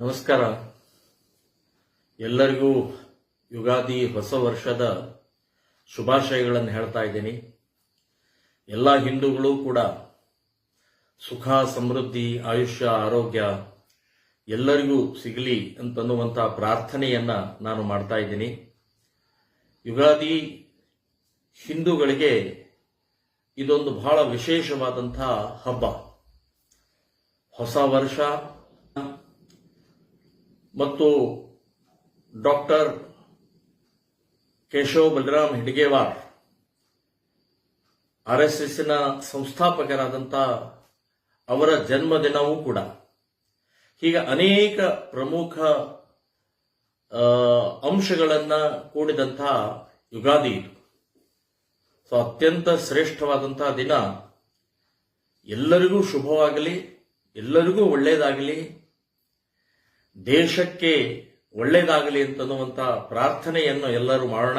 ನಮಸ್ಕಾರ. ಎಲ್ಲರಿಗೂ ಯುಗಾದಿ ಹೊಸ ವರ್ಷದ ಶುಭಾಶಯಗಳನ್ನು ಹೇಳ್ತಾ ಇದ್ದೀನಿ. ಎಲ್ಲ ಹಿಂದೂಗಳು ಕೂಡ ಸುಖ, ಸಮೃದ್ಧಿ, ಆಯುಷ್ಯ, ಆರೋಗ್ಯ ಎಲ್ಲರಿಗೂ ಸಿಗಲಿ ಅಂತನ್ನುವಂಥ ಪ್ರಾರ್ಥನೆಯನ್ನ ನಾನು ಮಾಡ್ತಾ ಇದ್ದೀನಿ. ಯುಗಾದಿ ಹಿಂದೂಗಳಿಗೆ ಇದೊಂದು ಬಹಳ ವಿಶೇಷವಾದಂಥ ಹಬ್ಬ. ಹೊಸ ವರ್ಷ. ಮತ್ತು doctor Keshav Baliram Hedgewar, R S ಸಂಸ್ಥಾಪಕರಾದಂಥ ಅವರ ಜನ್ಮದಿನವೂ ಕೂಡ. ಹೀಗೆ ಅನೇಕ ಪ್ರಮುಖ ಅಂಶಗಳನ್ನು ಅಂಶಗಳನ್ನ ಕೂಡಿದಂಥ ಯುಗಾದಿ ಇದು. ಸೊ, ಅತ್ಯಂತ ಶ್ರೇಷ್ಠವಾದಂತಹ ದಿನ ಎಲ್ಲರಿಗೂ ಶುಭವಾಗಲಿ, ಎಲ್ಲರಿಗೂ ಒಳ್ಳೆಯದಾಗಲಿ ದೇಶಕ್ಕೆ ಒಳ್ಳೆಯದಾಗಲಿ ಅಂತನ್ನುವಂಥ ಪ್ರಾರ್ಥನೆಯನ್ನು ಎಲ್ಲರೂ ಮಾಡೋಣ.